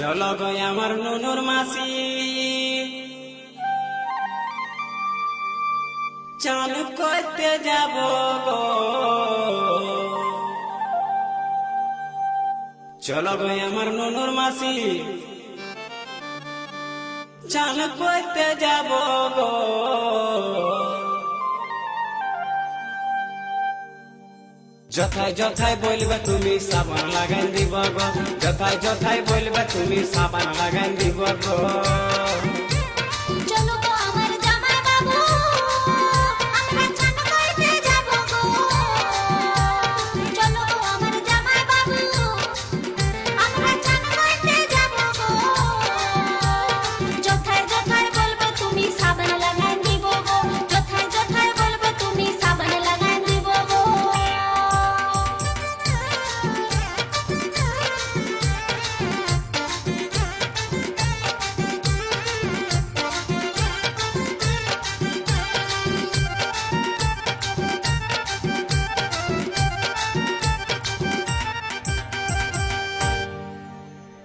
চলো গো আমার নুনুর মাসি। চান করতে যাব গো। চলো গো আমার নুনুর মাসি। চান করতে যাব যথায় যথায় বলবে তুমি সাবান লাগাই দিব গো। যথায় যথায় বলবে তুমি সাবান লাগাই দিব গো।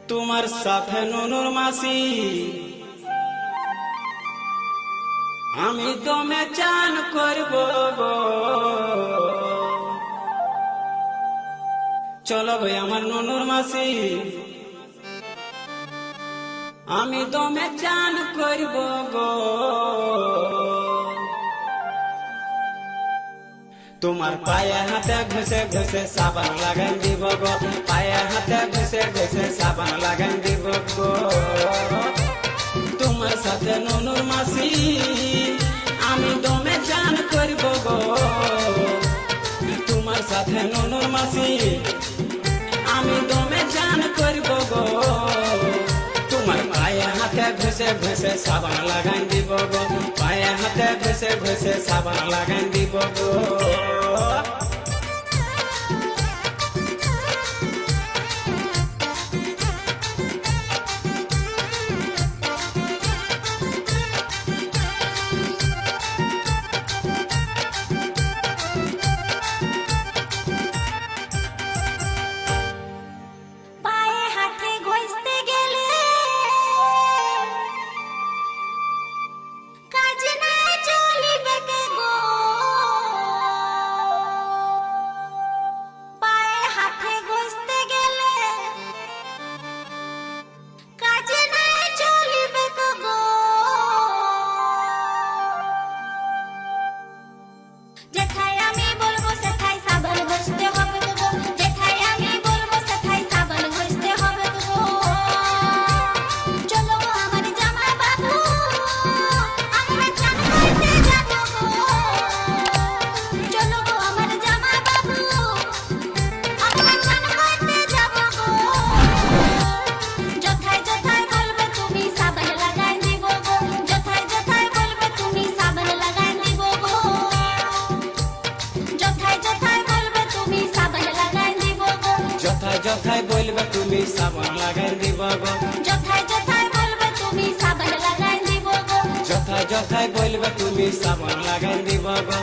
তোমার সাথে নুনুর মাসি। আমি দমে চান করব। চলো ভাই আমার নুনুর মাসি। আমি দমে চান করব গো। তোমার পায়ে হাতে ঘষে ঘষে সাবান লাগাই দিব গো। পায়ে হাতে ঘষে ঘষে সাবান লাগাই দিব গো। তোমার সাথে নুনুর মাসি, আমি দমে চান করব গো। তোমার সাথে নুনুর মাসি, আমি দমে চান করব গো। তোমার পায়ে হাতে ঘষে ঘষে সাবান লাগাই দিব গো। পায়ে হাতে ঘষে ঘষে সাবান লাগাই দিব গো। যথায় বলবে তুমি সাবান লাগাই দিব গো। যথায় যথায় বলবে তুমি সাবান লাগাই দিব গো। যথায় যথায় বলবে তুমি সাবান লাগাই দিব গো।